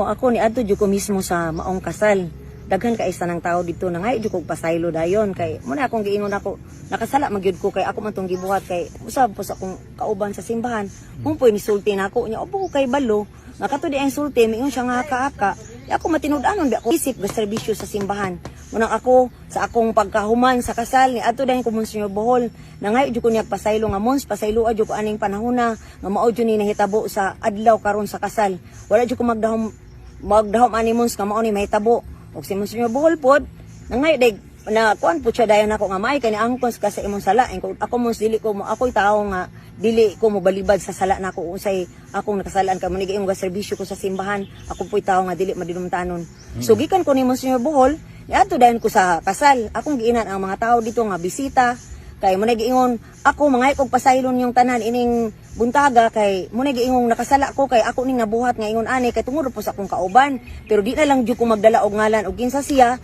O ako ni adto jud ko mismo sa maong kasal. Daghan ka isa ng tao dito na ngay jud ko pasaylo dayon kay mo na akong giingon ako nakasala magyud ko kay ako man tong gibuhat kay usab po sa akong kauban sa simbahan. Kung po nisulti na ako nya obo kay balo. Nakato di ang sulti mingon siya nga haka-haka. Di ako matinud-anon di ako isip ga serbisyo sa simbahan. Munang ako sa akong pagkahuman sa kasal ni adto dayon ko Monsignor Bohol na ngay jud ko niya pasaylo nga mons pasaylo jud ko aning panahona nga mao ni nahitabo sa adlaw karon sa kasal. Wala jud ko magdahom magdahom ani mons nga mao ni mahitabo. Og si Monsignor Bohol pod. Na ngay day na kuan po siya dayon ako nga may kani angkon ka sa imong sala. Ang ako mons dili ko mo ako'y tao nga dili ko mo balibad sa sala nako. Unsay akong nakasalaan ka mo nga serbisyo ko sa simbahan ako po'y tao nga dili madinumtanon. So gikan ko ni Monsignor Bohol niadto dayon ko sa kasal. Akong giinan ang mga tao dito nga bisita kay mo giingon ako mga kog pasaylon yung tanan ining buntaga kay mo giingong nakasala ko kay ako ning nabuhat nga ingon ani kay tungod po sa akong kauban pero di na lang jud ko magdala og ngalan og kinsa siya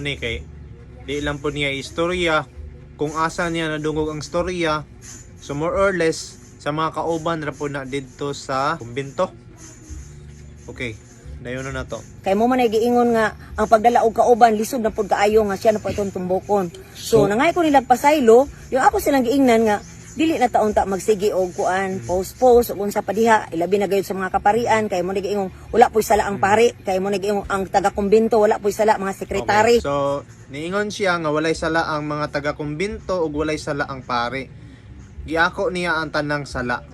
ni kay di lang po niya istorya kung asa niya nadungog ang storya. So more or less sa mga kauban ra po na didto sa kumbento. Okay, dayon na to. Kay mo man ay giingon nga ang pagdala og kauban lisod na pud kaayo nga siya na po itong tumbokon. So, So- nangay ko nila pasaylo, yung ako silang giingnan nga dili na taon ta magsigi og kuan post post ug unsa pa diha ilabi na gayud sa mga kaparian kay mo ni giingong wala po'y sala ang pari kay mo ni giingong ang taga kumbento wala po'y sala mga sekretary Okay, So, niingon siya nga walay sala ang mga taga kumbinto ug walay sala ang pare. Giako niya ang tanang sala.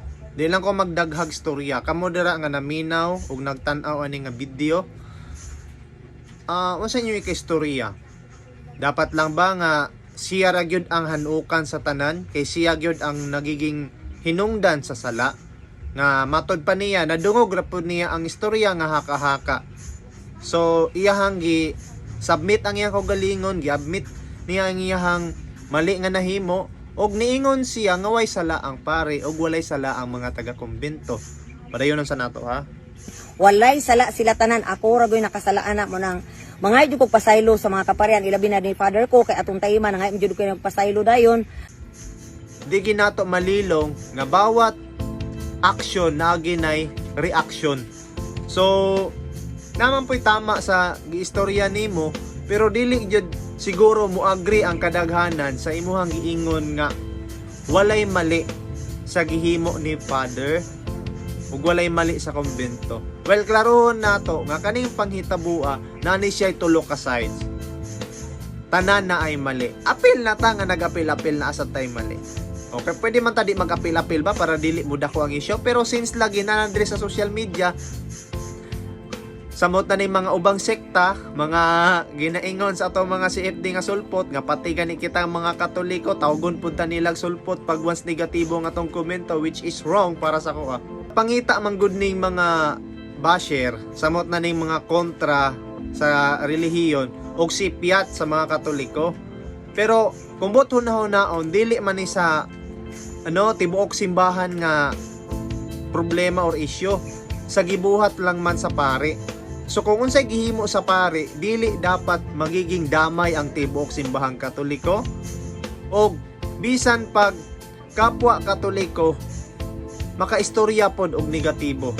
Di lang ko magdaghag storya. Kamo dira nga naminaw ug nagtan-aw ani nga video. Ah, unsa inyo ikistorya? Dapat lang ba nga siya ra gyud ang hanukan sa tanan kay siya gyud ang nagiging hinungdan sa sala nga matod pa niya nadungog ra niya ang istorya nga haka-haka. So iyahang gi submit ang iyang kaugalingon, gi-admit niya ang iyahang mali nga nahimo og niingon siya nga way sala ang pare og walay sala ang mga taga kumbento. Padayon sa nato ha. walay sala sila tanan ako ra gyud nakasalaan na mo nang mga jud ko pasaylo sa mga kaparian ilabi na ni father ko kay atong tayman nga jud ko nagpasaylo dayon Di ginato malilong nga bawat action na ginay reaction. So naman po'y tama sa giistorya nimo pero dili jud siguro mo agree ang kadaghanan sa imuhang giingon nga walay mali sa gihimo ni father ug walay mali sa kumbento. Well, klarohon nato nga kaning panghitabua nani siya tulo ka sides. Tanan na ay mali. Apil na ta nga nag-apil-apil na asa tay mali. Okay, pwede man ta di mag-apil-apil ba para dili mo dako ang issue pero since lagi na sa social media samot na ni mga ubang sekta, mga ginaingon sa ato mga CFD nga sulpot, nga pati gani kita mga katoliko, tawgon punta nilag sulpot pag once negatibo nga tong komento which is wrong para sa ko. Pangita man gud ning mga basher, samot na ning mga kontra sa relihiyon og sipiat sa mga katoliko. Pero kung bot hunahon dili man ni sa ano tibuok simbahan nga problema or issue sa gibuhat lang man sa pare. So kung unsay gihimo sa pare, dili dapat magiging damay ang tibuok simbahang katoliko o bisan pag kapwa katoliko makaistorya pod og negatibo.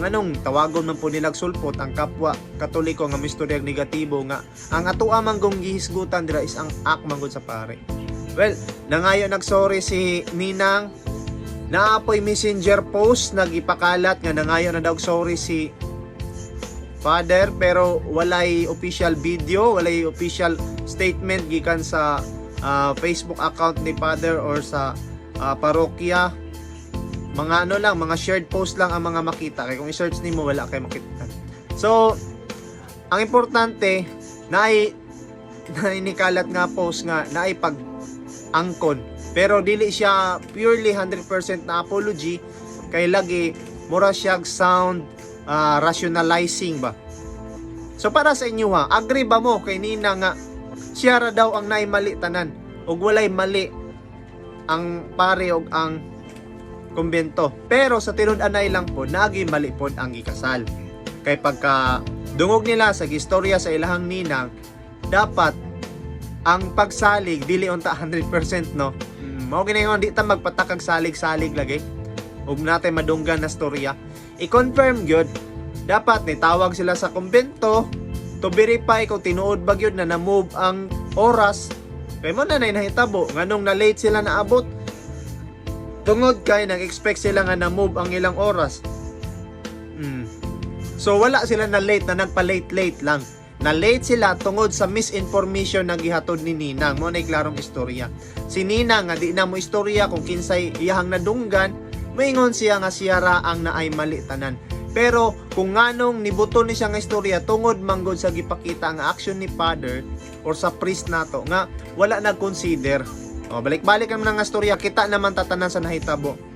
Nganong tawagon man po nilag sulpot ang kapwa katoliko nga mistorya negatibo nga ang atoa manggong gihisgutan dira is ang ak manggod sa pare. Well, nangayo nagsorry si Ninang Naapoy messenger post nagipakalat nga nangayo na daw sorry si Father pero walay official video, walay official statement gikan sa ah, Facebook account ni Father or sa ah, parokya. Mga ano lang, mga shared post lang ang mga makita kay kung i-search nimo wala kay makita. So, ang importante naay na inikalat nga post nga naay pag angkon pero dili siya purely 100% na apology kay lagi mura siya sound ah, rationalizing ba? So para sa inyo ha agree ba mo kay Nina nga siya ra daw ang naay mali tanan ug walay mali ang pare ug ang kumbento. Pero sa tinud-anay lang po nagi mali pod ang gikasal kay pagka dungog nila sa gistorya sa ilahang ninang dapat ang pagsalig dili unta 100% no? Mm, mao ginayon di ta magpatakag salig-salig lagi. Ug natay madunggan na storya i-confirm gyud dapat nitawag sila sa kumbento to verify kung tinuod ba gyud na na-move ang oras. Kay mo na nay nahitabo nganong na late sila naabot tungod kay nag-expect sila nga na-move ang ilang oras. Mm. so wala sila na late na nagpa-late late lang. Na late sila tungod sa misinformation na gihatod ni Ninang. Mo na klarong istorya. Si Ninang nga di na mo istorya kung kinsay iyahang nadunggan moingon siya nga siya ra ang naay mali tanan. Pero kung nganong nibuto ni siya nga istorya tungod manggod sa gipakita ang action ni father or sa priest nato nga wala nag-consider. O balik-balik naman nga istorya. Kita naman tatanan sa nahitabo